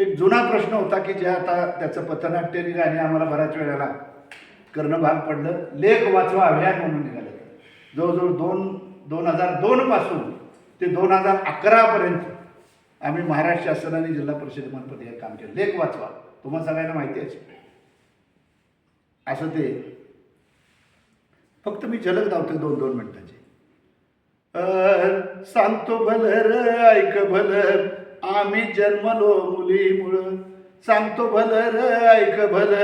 एक जुना प्रश्न होता की जे आता त्याचं पथनाट्य गाणे आम्हाला बऱ्याच वेळेला करणं भाग पडलं. लेख वाचवा अभियान म्हणून निघालं. जवळजवळ दोन दोन हजार दोनपासून ते दोन हजार अकरापर्यंत आम्ही महाराष्ट्र शासनाने जिल्हा जिल्हा परिषदेमार्फत हे काम केलं. लेख वाचवा. तुम्हाला सगळ्यांना माहिती आहे. असं ते. फक्त मी झलक धावतो दोन दोन मिनिटाची. सांगतो भलर ऐक भलर आम्ही जन्मलो मुलीमुळं. सांगतो भलर ऐक भल.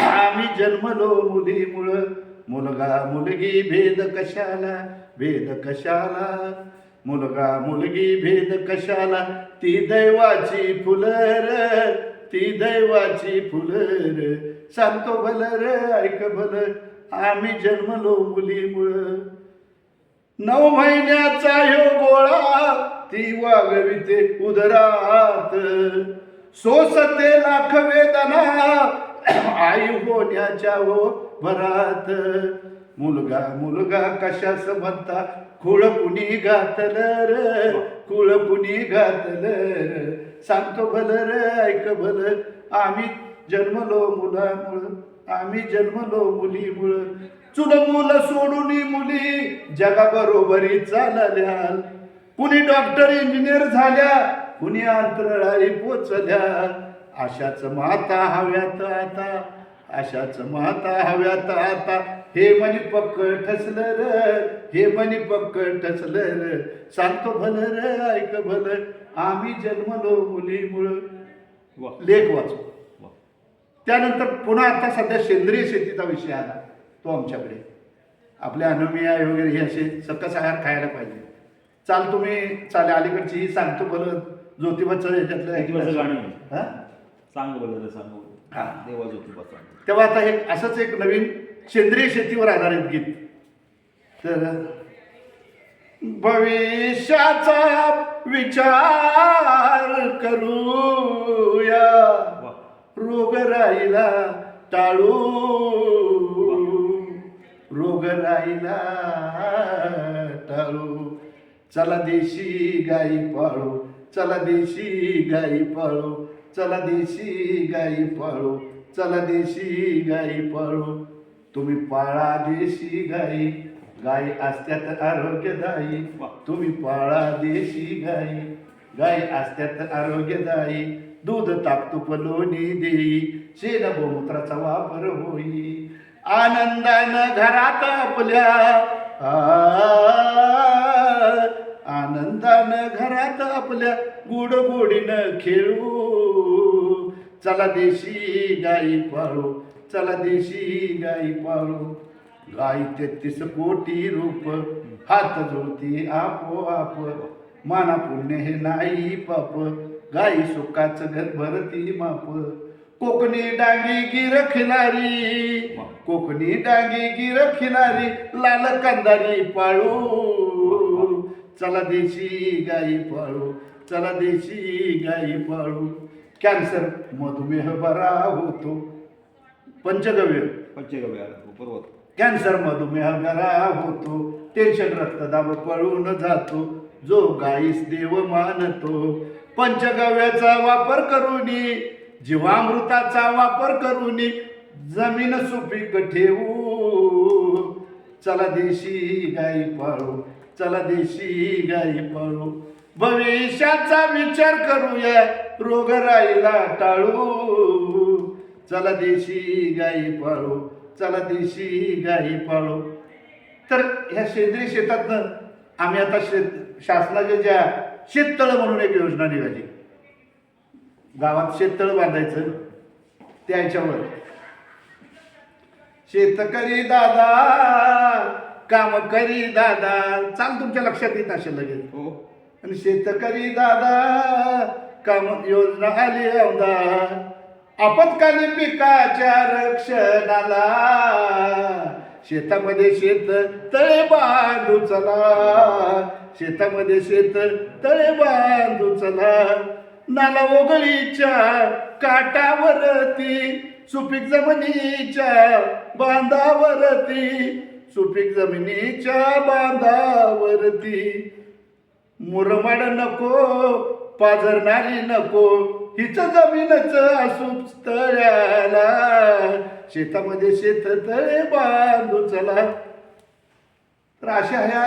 आम्ही जन्मलो मुलीमुळं. मुलगा मुलगी भेद कशाला? भेद कशाला? मुलगा मुलगी भेद कशाला? ती दैवाची फुलर ती दैवाची फुलर सांगतो भलर ऐक भल. आम्ही जन्मलो मुलीमुळं. नऊ महिन्याचा ह्यो गोळा ती वागविते उदरात. सोसते लाख वेदना आई होण्याच्या हो भरात. मुलगा मुलगा कशास म्हणता? खुळ कुणी घातलं र? खुळ कुणी घातलं सांगतो भलं र ऐक भल. आम्ही जन्मलो मुलामुळं आम्ही जन्मलो मुलीमुळं. चुल मुलं सोडून मुली जगाबरोबरी चालल्या कुणी डॉक्टर इंजिनियर झाल्या कुणी अंतराळी पोचल्या. अशाच माता हव्यात आता अशाच माता हव्यात आता. हे मनी पक्क ठसलं र हे मनी पक्क ठसलं र. सांगतो भलं र ऐक भलं. आम्ही जन्मलो मुलीमुळं. लेख वाचू. त्यानंतर पुन्हा आता सध्या सेंद्रिय शेतीचा विषय आला तो आमच्याकडे. आपल्या अनुमिया वगैरे हे असे सकस आहार खायला पाहिजे. चाल तुम्ही चाले अलीकडची ही सांगतो बरं ज्योतिबाचं ऐकलं गाणं. हा? सांग सांग हा. देवा ज्योतिबा सांग तेव्हा आता हे असंच एक नवीन सेंद्रिय शेतीवर आधारित गीत. तर भविष्याचा विचार करूया वा रोगराईला टाळू. रोगराईला टाळू. चला देशी गाई पाळू चला देशी गाई पाळू चला देशी गाई पाळू चला देशी गाई पाळू. तुम्ही पाळा देशी गाई गाई असत्यात आरोग्यदायी. तुम्ही पाळा देशी गाई गाय असत्यात आरोग्यदायी दूध ताकतूप लोणी देई शेण गोमूत्राचा वापर होई. आनंदानं घरात आपल्या आ, आनंदानं घरात आपल्या गुड गोडीनं खेळू. चला देशी गाई पाळू चला देशी गाई पाळू. गाई तेहतीस कोटी रूप हात जोडती आपोआप. माना पुण्य हे नाही पाप. गाई सुखाच घर भरती माप. कोकणी डांगी गिर खिलारी कोकणी डांगी गिर खिलारी लाल कंदारी पाळू. चला देशी गाई पाळू चला देशी गाई पाळू. कॅन्सर मधुमेह बरा होतो. पंचगव्य. पंचगव्य आला बरोबर हो, कॅन्सर मधुमेह गरा होतो. टेन्शन रक्तदाब पळून जातो. जो गाईस देव मानतो. पंचगव्याचा वापर करून जीवामृताचा वापर करून जमीन सुपीक ठेवू. चला देशी गाई पाळू चला देशी गाई पाळू. भविष्याचा विचार करूया रोगराईला टाळू. चला देशी गाई पाळू चला देशी गाई पाळू. तर ह्या सेंद्रिय शेतातनं आम्ही आता शेत शासनाच्या ज्या शेततळ म्हणून एक योजना निघाली. गावात शेततळ बांधायचं त्या ह्याच्यावर शेतकरी दादा काम करी दादा चाल तुमच्या लक्षात येत असेल लगेच. हो. आणि शेतकरी दादा काम योजना आली औदा आपत्कालीन पिकाच्या रक्षणाला? शेतामध्ये शेत तळे बांधू चला. शेतामध्ये शेत तळे बांधू चला. नाला ओगळीच्या काटावरती सुपीक जमिनीच्या बांधावरती सुपीक जमिनीच्या बांधावरती. मुरमाड नको पाजरणारी नको हिच जमीनच असू तळ्याला शेतामध्ये शेत तळे बांधू चला. तर अशा ह्या